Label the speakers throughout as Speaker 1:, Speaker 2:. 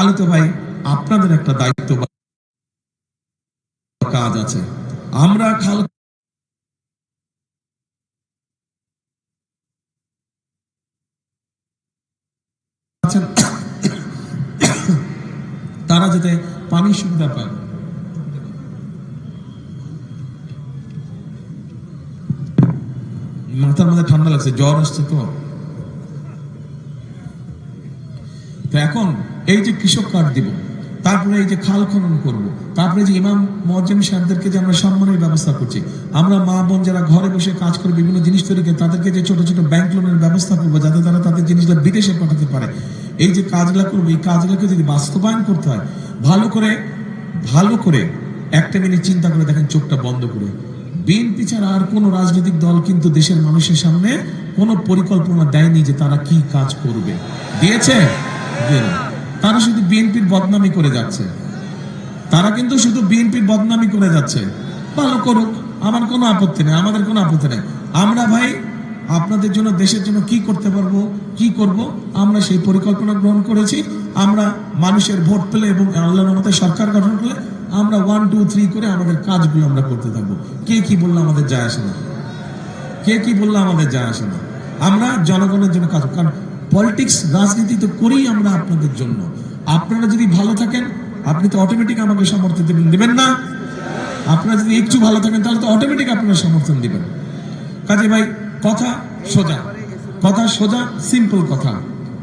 Speaker 1: তাহলে তো ভাই আপনাদের একটা দায়িত্ব কাজ আছে। আমরা খাল তারা যাতে পানির সুবিধা পায়। মাথার মধ্যে ঠান্ডা লাগছে, জ্বর আসছে তো এখন এই যে কৃষক কার্ড দিব, তারপরে এই যে খাল খনন করব, তারপরে যে ইমাম মজ্জেম সাহেবদেরকে যে আমরা সম্মানের ব্যবস্থা করছি, আমরা মা বোন যারা ঘরে বসে কাজ করে বিভিন্ন জিনিস তৈরি করে তাদেরকে যে ছোট ছোট ব্যাংক লোনের ব্যবস্থা করব, যাতে তারা তাদের জিনিসগুলো বিদেশে পাঠাতে পারে। এই যে কাজগুলো করব, এই কাজগুলোকে যদি বাস্তবায়ন করতে হয়, ভালো করে ভালো করে একটা মিনিট চিন্তা করে দেখেন চোখটা বন্ধ করে। বিএনপি ছাড়া আর কোন রাজনৈতিক দল কিন্তু দেশের মানুষের সামনে কোনো পরিকল্পনা দেয়নি যে তারা কি কাজ করবে। দিয়েছে? দেয়নি। তারা শুধু বিএনপির বদনামি করে যাচ্ছে। তারা কিন্তু শুধু বিএনপির বদনামি করে যাচ্ছে। ভালো করুক, আমার কোনো আপত্তি নেই, আমাদের কোনো আপত্তি নেই। আমরা ভাই, আপনাদের জন্য, দেশের জন্য কি করতে পারব, কি করব, আমরা সেই পরিকল্পনা গ্রহণ করেছি। আমরা মানুষের ভোট পেলে এবং আল্লাহর মতো সরকার গঠন করলে আমরা ওয়ান টু থ্রি করে আমাদের কাজগুলো আমরা করতে থাকব। কে কি বলল আমাদের যায় আসে না। কে কি বলল আমাদের যায় আসে না। আমরা জনগণের জন্য কাজ কারণ পলিটিক্স, রাজনীতি তো করি আমরা আপনাদের জন্য। আপনারা যদি ভালো থাকেন, আপনি তো অটোমেটিক আমাকে সমর্থন দেবেন। দেবেন না? আপনারা যদি একটু ভালো থাকেন, তাহলে তো অটোমেটিক আপনারা সমর্থন দিবেন। কাজে ভাই, কথা সোজা। কথা সোজা সিম্পল কথা।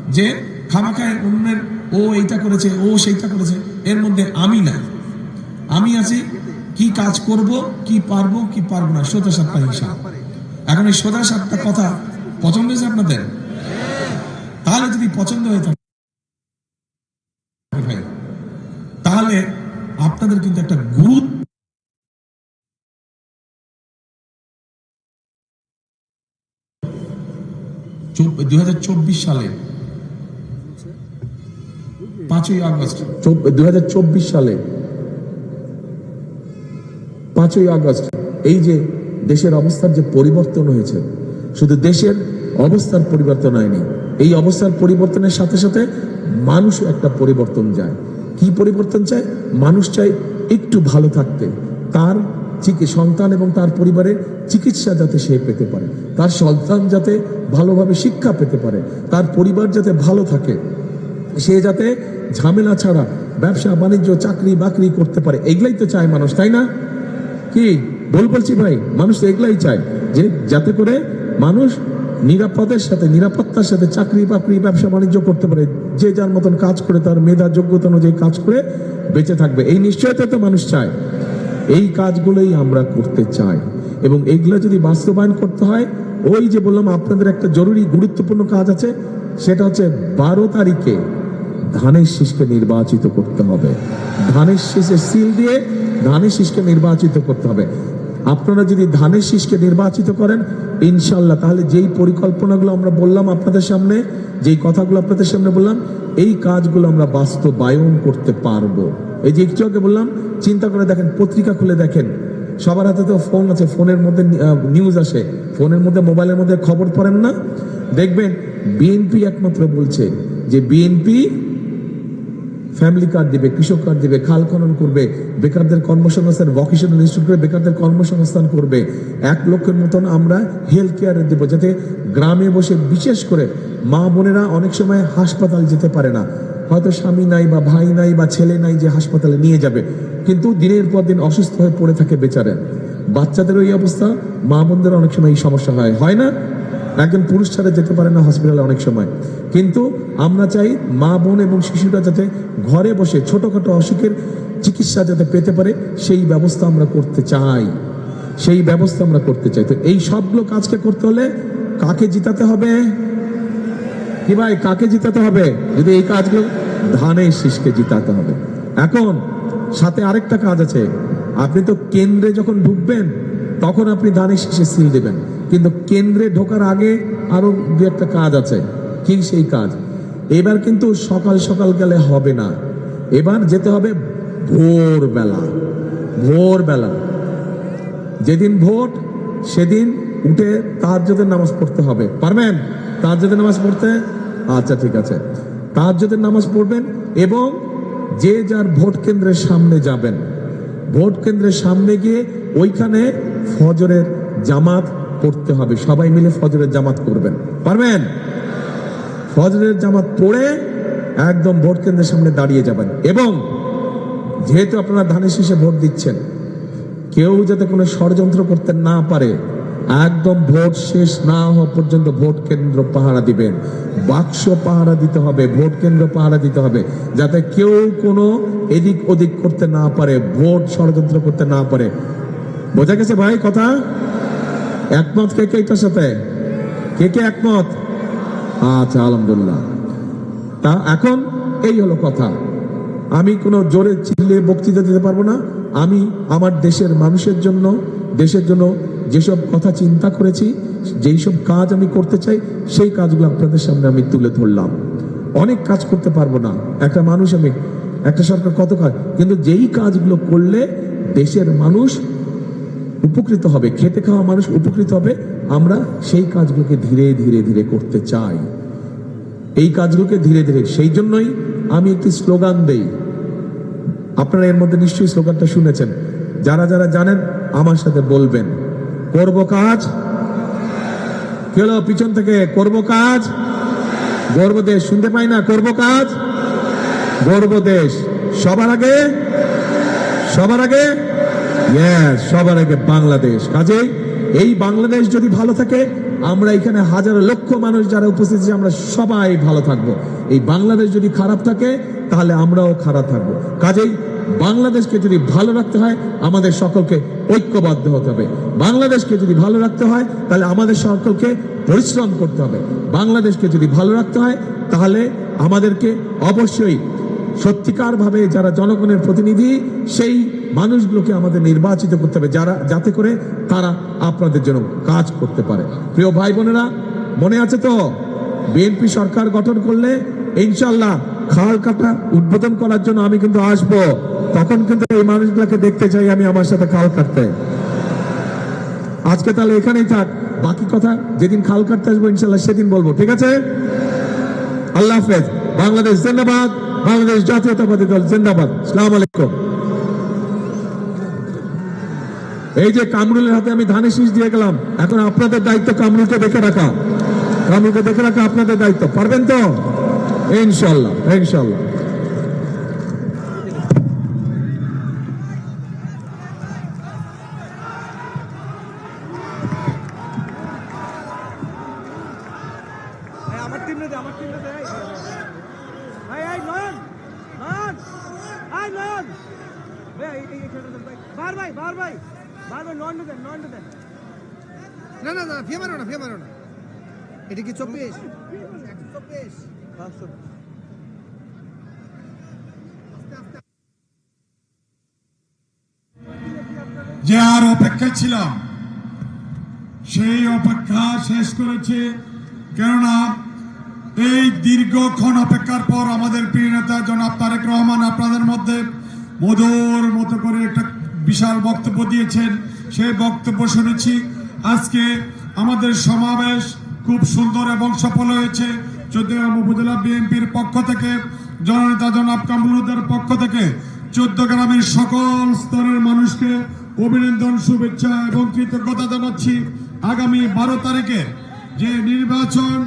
Speaker 1: যে খামাখায় অন্যের ও এইটা করেছে, ও সেইটা করেছে, এর মধ্যে আমি না আমি আছি, কি কাজ করব, কি পারব কি পারব না, সোজা সাতটা হিসাব এখন এই সোজা সাতটা কথা পছন্দ হয়েছে আপনাদের? তাহলে যদি পছন্দ হয়ে থাকে তাহলে আপনাদের কিন্তু একটা গুরুত্ব চব্বিশ সালে, পাঁচই আগস্ট। দুই হাজার চব্বিশ সালে, পাঁচই আগস্ট, এই যে দেশের অবস্থার যে পরিবর্তন হয়েছে শুধু দেশের অবস্থার পরিবর্তন হয়নি, এই অবস্থার পরিবর্তনের সাথে সাথে মানুষ একটা পরিবর্তন যায় কি পরিবর্তন চায়? মানুষ চায় একটু ভালো থাকতে। তার সন্তান এবং তার পরিবারের চিকিৎসা যাতে সে পেতে পারে, তার সন্তান যাতে ভালোভাবে শিক্ষা পেতে পারে, তার পরিবার যাতে ভালো থাকে, সে যাতে ঝামেলা ছাড়া ব্যবসা, বাণিজ্য, চাকরি, বাকরি করতে পারে, এগুলাই তো চায় মানুষ, তাই না? কি? বল বলছি ভাই, মানুষ এগুলাই চায় যে যাতে করে মানুষ নিরাপদের সাথে, নিরাপত্তার সাথে চাকরি বাকরি, ব্যবসা বাণিজ্য করতে পারে, যে যার মতন কাজ করে, তার মেধা যোগ্যতা অনুযায়ী কাজ করে বেঁচে থাকবে। এই নিশ্চয়তা তো মানুষ চায়। এই কাজগুলোই আমরা করতে চাই। এবং এগুলো যদি বাস্তবায়ন করতে হয়, ওই যে বললাম, আপনাদের একটা জরুরি, গুরুত্বপূর্ণ কাজ আছে, সেটা হচ্ছে বারো তারিখে ধানের শীষকে নির্বাচিত করতে হবে। ধানের শীষে সিল দিয়ে ধানের শীষকে নির্বাচিত করতে হবে। আপনারা যদি ধানের শীষকে নির্বাচিত করেন ইনশাল্লাহ তাহলে যেই পরিকল্পনাগুলো আমরা বললাম আপনাদের সামনে, যেই কথাগুলো আপনাদের সামনে বললাম, এই কাজগুলো আমরা বাস্তবায়ন করতে পারব। এই যে একটু আগে বললাম, চিন্তা করে দেখেন, পত্রিকা খুলে দেখেন, সবার হাতে তো ফোন আছে, ফোনের মধ্যে নিউজ আসে, ফোনের মধ্যে, মোবাইলের মধ্যে খবর পড়েন না। দেখবেন, বিএনপি একমাত্র বলছে যে, বিএনপি ফ্যামিলি কার্ড দিবে, কৃষক কার্ড দিবে, খাল খনন করবে, বেকারদের কর্মসংস্থান ভকেশনাল ইনস্টিটিউট করে বেকারদের কর্মসংস্থান করবে। এক লক্ষের মতন আমরা হেলথ কেয়ারে দেবো, যাতে গ্রামে বসে বিশেষ করে মা বোনেরা অনেক সময় হাসপাতাল যেতে পারে না। হয়তো স্বামী নাই বা ভাই নাই বা ছেলে নাই যে হাসপাতালে নিয়ে যাবে, কিন্তু দিনের পর দিন অসুস্থ হয়ে পড়ে থাকে বেচারে। বাচ্চাদের ওই অবস্থা, মা বোনদের অনেক সময় এই সমস্যা হয় হয় না? একজন পুরুষ ছাড়া যেতে পারে না হসপিটালে অনেক সময়। কিন্তু আমরা চাই মা, বোন এবং শিশুরা যাতে ঘরে বসে ছোটখাটো অসুখের চিকিৎসা যাতে পেতে পারে, সেই ব্যবস্থা আমরা করতে চাই। সেই ব্যবস্থা আমরা করতে চাই। তো এই সবগুলো কাজকে করতে হলে কাকে জিতাতে হবে? কি ভাই, কাকে জিতাতে হবে? যদি এই কাজগুলো ধানের শীষকে জিতাতে হবে। এখন সাথে আরেকটা কাজ আছে। আপনি তো কেন্দ্রে যখন ঢুকবেন, তখন আপনি ধানের শীষে সিল দেবেন। কিন্তু কেন্দ্রে ঢোকার আগে আরও দু একটা কাজ আছে। কি সেই কাজ? এবার কিন্তু সকাল সকাল গেলে হবে না। এবার যেতে হবে ভোরবেলা। ভোরবেলা। যেদিন ভোট, সেদিন উঠে তাহাজ্জুদের নামাজ পড়তে হবে। পারবেন? তাহাজ্জুদের নামাজ পড়তে? আচ্ছা ঠিক আছে। তাহাজ্জুদের নামাজ পড়বেন এবং যে যার ভোট কেন্দ্রের সামনে যাবেন। ভোট কেন্দ্রের সামনে গিয়ে ওইখানে ফজরের জামাত পড়তে হবে। সবাই মিলে ফজরের জামাত করবেন। পারবেন? ফজরের জামাত পড়ে একদম ভোট কেন্দ্রের সামনে দাঁড়িয়ে যাবেন। এবং যেহেতু আপনারা ধানের শীষে ভোট দিচ্ছেন, কেউ যাতে কোনো ষড়যন্ত্র করতে না পারে, একদম ভোট শেষ না হওয়া পর্যন্ত ভোট কেন্দ্র পাহারা দিবেন। বাক্স পাহারা দিতে হবে, ভোট কেন্দ্র পাহারা দিতে হবে, যাতে কেউ কোনো এদিক ওদিক করতে না পারে, ভোট ষড়যন্ত্র করতে না পারে। বোঝা গেছে ভাই কথা? একমত কে কে এটার সাথে? কে কে একমত? আচ্ছা আলহামদুলিল্লাহ। তা এখন এই হলো কথা। আমি কোনো জোরে চিল্লিয়ে বক্তৃতা দিতে পারব না। আমি আমার দেশের মানুষের জন্য, দেশের জন্য যেসব কথা চিন্তা করেছি, যেই সব কাজ আমি করতে চাই, সেই কাজগুলো আপনাদের সামনে আমি তুলে ধরলাম। অনেক কাজ করতে পারব না। একটা মানুষ আমি, একটা সরকার কত কাজ? কিন্তু যেই কাজগুলো করলে দেশের মানুষ উপকৃত হবে, খেতে খাওয়া মানুষ উপকৃত হবে। আমরা সেই কাজগুলোকে ধীরে ধীরে ধীরে করতে চাই। এই কাজগুলোকে ধীরে ধীরে, সেই জন্যই আমি একটি স্লোগান দেই। আপনারা এর মধ্যে নিশ্চয়ই স্লোগানটা শুনেছেন। যারা যারা জানেন, আমার সাথে বলবেন, করব কাজ? কি হলো, পিছন থেকে, করব কাজ? গর্ব দেশ। শুনতে পাই না, করব কাজ? গর্ব দেশ। সবার আগে? সবার আগে? সবার আগে বাংলাদেশ। কাজেই এই বাংলাদেশ যদি ভালো থাকে, আমরা এখানে হাজার লক্ষ মানুষ যারা উপস্থিত আছে, আমরা সবাই ভালো থাকব। এই বাংলাদেশ যদি খারাপ থাকে, তাহলে আমরাও খারাপ থাকব। কাজেই বাংলাদেশকে যদি ভালো রাখতে হয়, আমাদের সকলকে ঐক্যবদ্ধ হতে হবে। বাংলাদেশকে যদি ভালো রাখতে হয়, তাহলে আমাদের সকলকে পরিশ্রম করতে হবে। বাংলাদেশকে যদি ভালো রাখতে হয়, তাহলে আমাদেরকে অবশ্যই সত্যিকার ভাবে যারা জনগণের প্রতিনিধি, সেই মানুষগুলোকে আমাদের নির্বাচিত করতে হবে যারা, যাতে করে তারা আপনাদের জন্য কাজ করতে পারে। প্রিয় ভাই বোনেরা, মনে আছে তো? বিএনপি সরকার গঠন করলে ইনশাল্লাহ খাল কাটা উদ্বোধন করার জন্য আমি কিন্তু আসব। তখন কিন্তু এই মানুষগুলোকে দেখতে চাই আমি আমার সাথে খাল কাটতে। আজকে তাহলে এখানেই থাক। বাকি কথা যেদিন খাল কাটতে আসব ইনশাল্লাহ সেদিন বলব, ঠিক আছে? আল্লাহ হাফেজ। বাংলাদেশ জিন্দাবাদ বাংলাদেশ জাতীয়তাবাদী দল, জিন্দাবাদ। সালাম আলাইকুম। এই যে কামরুলের হাতে আমি ধানের শীষ দিয়ে গেলাম, এখন আপনাদের দায়িত্ব কামরুলকে দেখে রাখা। কামরুলকে দেখে রাখা আপনাদের দায়িত্ব, পারবেন তো? ইনশাল্লাহ ইনশাল্লাহ।
Speaker 2: না না না, ফিয়ে মারো না, ফিয়ে মারো না। এটা কি চব্বিশ?
Speaker 3: যে আর অপেক্ষা ছিলাম, সেই অপেক্ষা শেষ করেছে। কেননা, এই দীর্ঘক্ষণ অপেক্ষার পর আমাদের প্রিয় নেতা জনাব তারেক রহমান আপনাদের মধ্যে মধুর মতো করে একটা বিশাল বক্তব্য দিয়েছেন। সেই বক্তব্য শুনেছি। আজকে আমাদের সমাবেশ খুব সুন্দর এবং সফল হয়েছে। চোদ্দগ্রাম উপজেলা বিএনপির পক্ষ থেকে, জননেতা জনাব কামরুদের পক্ষ থেকে, চোদ্দ গ্রামের সকল স্তরের মানুষকে অভিনন্দন, শুভেচ্ছা এবং কৃতজ্ঞতা জানাচ্ছি। আগামী বারো তারিখে যে নির্বাচন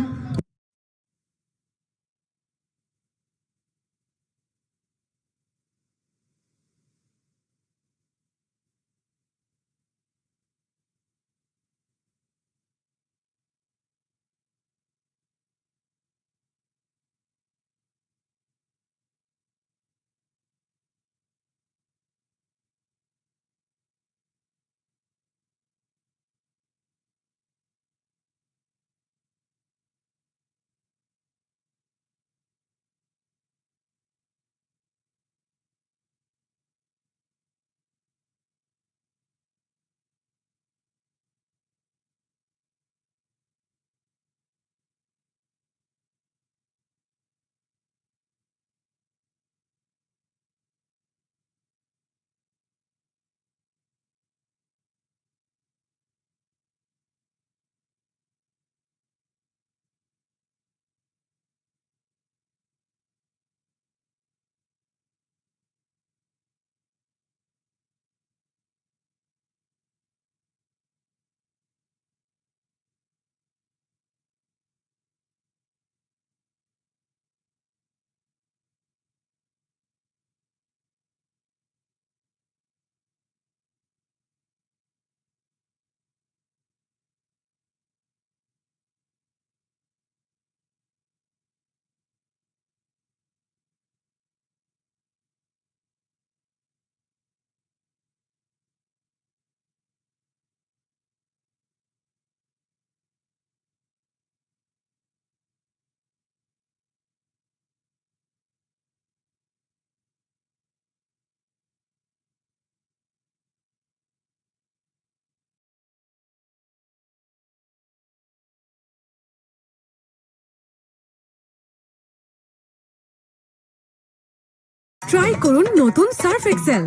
Speaker 4: ট্রাই করুন নতুন সার্ফ এক্সেল।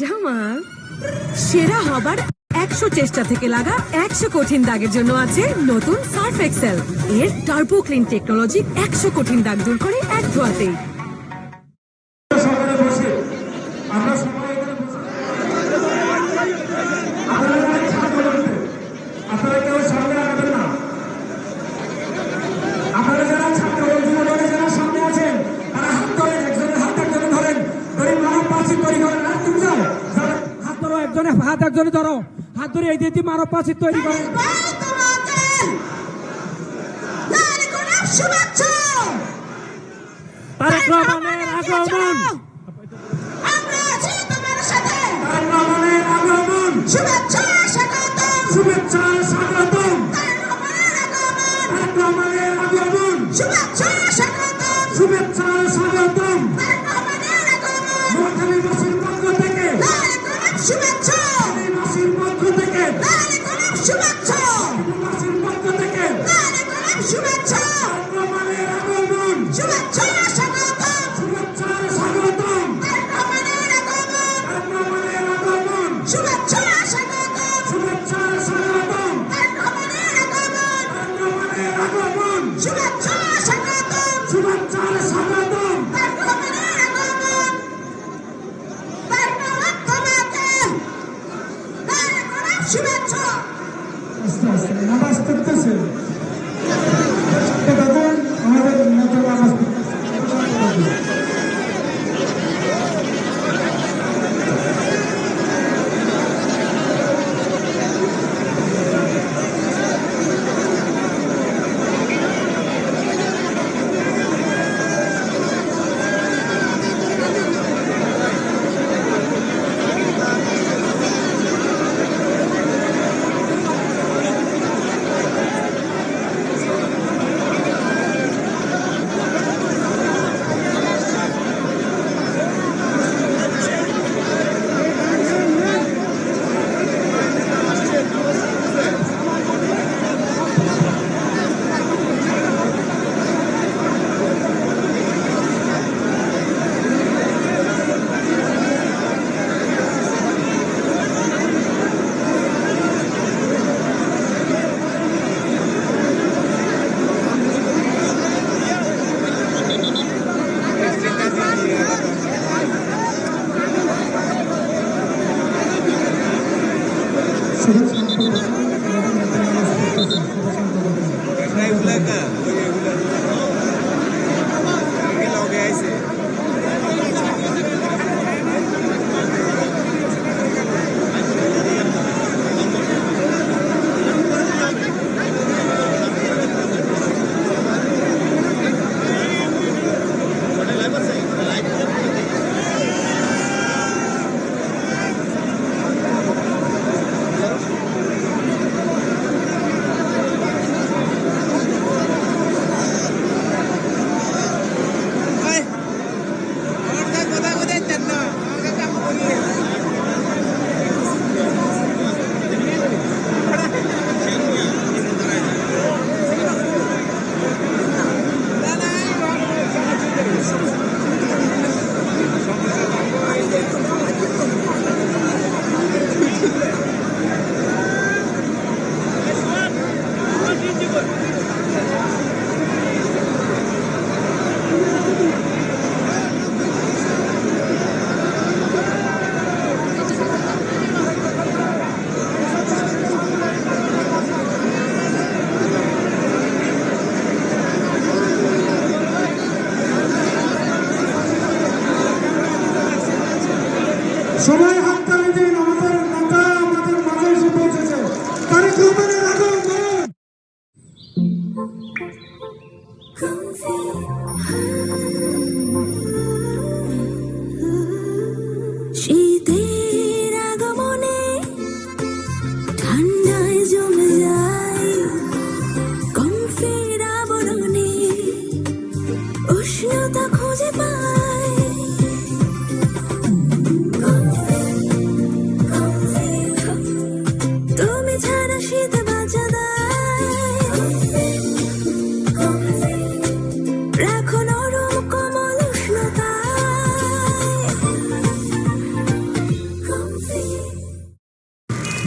Speaker 4: জামাল, সেরা হবার একশো চেষ্টা থেকে লাগা একশো কঠিন দাগের জন্য আছে নতুন সার্ফ এক্সেল। এর টার্বো ক্লিন টেকনোলজি একশো কঠিন দাগ দূর করে এক ধোয়াতেই
Speaker 5: সকালে বসে আমরা সবাই এখানে বসে আপনারা যারা ছাত্র বলতে, আপনারা কেউ সামনে আগাবেন না আপনারা যারা ছাত্র যুবদলে যারা সামনে আছেন তারা হাত ধরেন একজনের হাত একজনে ধরেন ধরে মানব পাচ্ছি তৈরি করেন আর তুমি যাও যারা-
Speaker 6: হাত ধরো একজনে হাত একজনে ধরো দিয়ে মানব পাশে তৈরি করে। তারেক রহমানের আগমন।
Speaker 5: শুভেচ্ছা রহমানের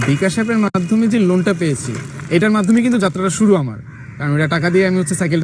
Speaker 7: বিকাশ অ্যাপের মাধ্যমে যে লোনটা পেয়েছি, এটার মাধ্যমে কিন্তু যাত্রাটা শুরু আমার। কারণ এটা টাকা দিয়ে আমি হচ্ছে সাইকেল